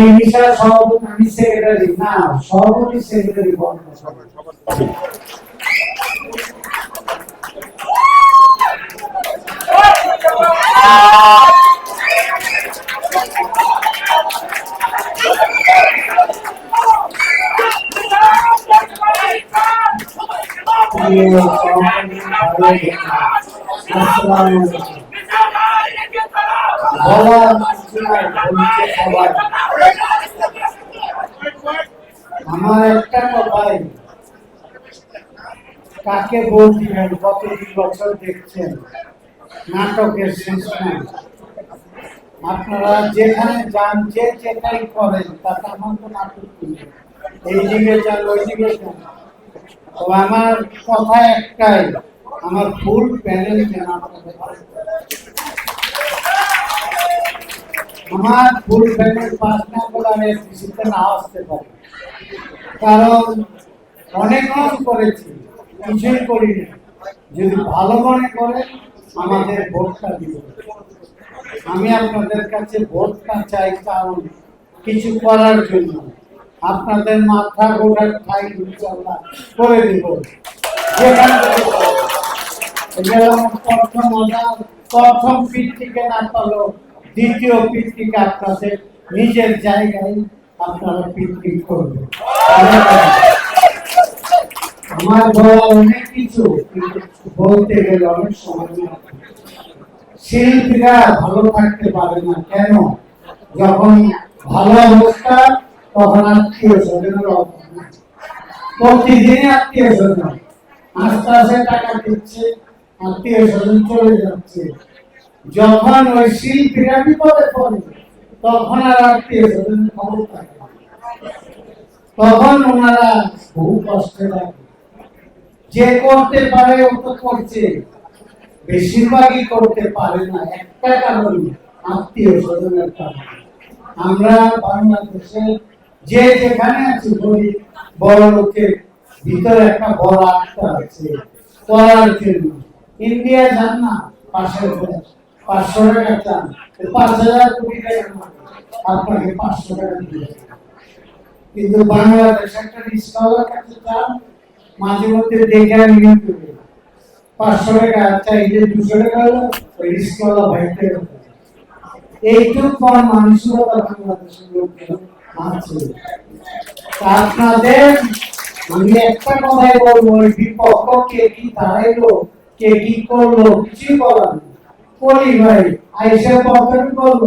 এই বিষয়ে সভাপতি আমি সেক্রেটারি। না সভাপতি সেক্রেটারি বন্ধ প্রিয় সভাপতি ভাই আসসালামু আলাইকুম। আমার একটা কথাই। কাকে দিবেন? কত দুই বছর দেখছেন? নাটকের শেষ নাই। আপনারা যেখানে যান, যে যেটাই করেন, তাতে আমার তো নাটক। এই দিকে যান, ওই দিকে যান। তো আমার কথা একটাই, আমার ফুল প্যানেল যেন আপনাদের আমার ফুল প্যানেল পাস না করে আমি এসপিসিতে না আসতে পারি। কারণ অনেক কাজ করেছি কিছুই করিনি। যদি ভালো মনে করে আমাদের ভোটটা দিবে। আমি আপনাদের কাছে ভোটটা চাই কারণ কিছু করার জন্য। আপনাদের মাথা গোড়ার ঠাই ইনশাল্লাহ করে দিব। যেখান থেকে প্রথম অর্ডার, প্রথম পিঠটিকে না পারল দ্বিতীয় পিঠটিকে আপনাদের নিজের জায়গায় আপনারা পিকনিক করবেন আমার বলা অনেক কিছু বলতে গেলে অনেক সময় শিল্পীরা ভালো থাকতে পারে না, কেন? যখন ভালো অবস্থা, তখন আত্মীয় স্বজনের অভাব নাই। আত্মীয় স্বজন। আস্তে আস্তে টাকা দিচ্ছে, আত্মীয় স্বজন চলে যাচ্ছে। যখন ওই শিল্পীরা বিপদে পড়ে, তখন আর আত্মীয় স্বজনের খবর থাকে তখন ওনারা বহু কষ্টে থাকে যে করতে পারে ও তো করছে, বেশিরভাগই করতে পারে না। একটা কারণ আত্মীয় স্বজনের কারণে। আমরা বাংলাদেশে যে যেখানে আছি বলি বড় লোকের ভিতরে একটা বড় আত্মা আছে, করার জন্য। ইন্ডিয়া যান না, পাশের দেশ। পাঁচশো টাকা চান। পাঁচ হাজার কোটি আপনাকে পাঁচশো টাকা। কিন্তু বাংলাদেশ একটা রিস্কাওয়ালার কাছে চান, মাঝে মধ্যে দেখে নিয়ে দেবে পাঁচশো টাকা চাইলে দুশো টাকা হলো, ওই রিস্কওয়ালা ভাইতে এইটুক কম মানসিকতা বাংলাদেশের লোকের আছে আপনাদের, আমি একটা কথাই বলব বিপক্ষ কে কি দাঁড়াইলো, কে কি করল, কিছুই বলার নেই। করি ভাই? আইসা পকেট করল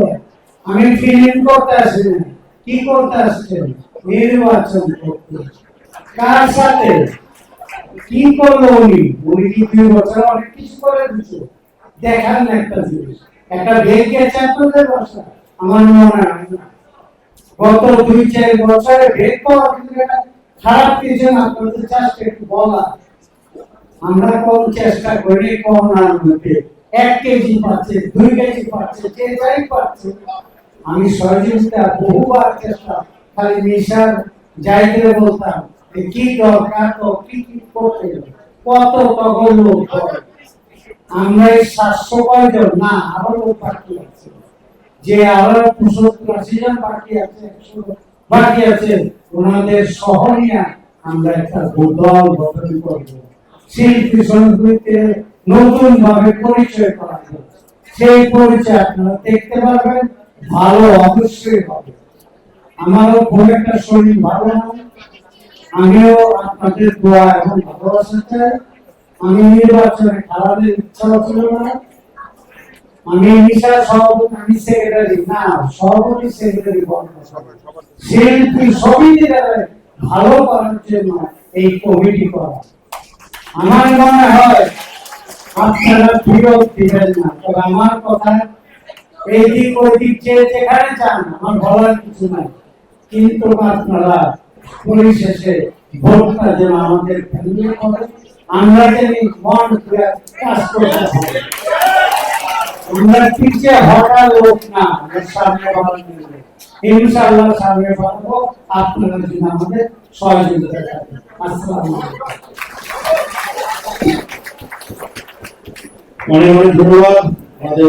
আমি ফিল্ম করতে আসি না কি করতে আসছেন নির্বাচন করতে। কার সাথে? কি করল উনি উনি কি দুই বছর অনেক কিছু করে দিচ্ছে দেখান না একটা জিনিস। একটা গেছে আপনাদের বাসা, আমার মনে হয় না। গত দুই, চার বছরে ভেগ পাওয়া কিন্তু খারাপ কিছু না আপনাদের চেষ্টা একটু বলা। আমরা কম চেষ্টা করি কম হতে এক কেজি পাচ্ছে, দুই কেজি পাচ্ছে যে যাই পাচ্ছে। আমি বহুবার চেষ্টা, খালি বলতাম কি দরকার তো কি কি করতে কত লোক আমরা এই সাতশো কয়জন না, আরও লোক আছে। যে আরও আশি জন আছে, একশো আছে, ওনাদের সহ আমরা একটা দল গঠন করব। শিল্পী সংস্কৃতিতে নতুন ভাবে পরিচয় সেই পরিচয় আপনারা দেখতে পারবেন, ভালো অবশ্যই হবে। আমারও খুব একটা শরীর ভালো আমিও আপনাদের দোয়া এবং ভালোবাসা চাই। আমি নির্বাচনে ইচ্ছা ছিল না। আমি নিশা সভাপতি, আমি সেক্রেটারি না, সভাপতি সেক্রেটারি শিল্পী সমিতিরা ভালো করার জন্য এই কমিটি করা। আমার মনে হয় আপনারা বিরোধ দিবেন না, তবে আমার কথা এই দিক ওই দিক যে যেখানে চান আমার বলার কিছু নাই। কিন্তু আপনারা পরিশেষে ভোটটা যেন আমাদের ফ্যামিলি করে আমরা যেন মন কাজ করতে পারি। আমরা পিছিয়ে হঠাৎ লোক না সামনে বাড়ানো ইনশাআল্লাহ সামনে বাড়াবো আপনারা যদি আমাদের সহযোগিতা করেন। আসসালামু আলাইকুম। অনেক অনেক ধন্যবাদ। আমাদের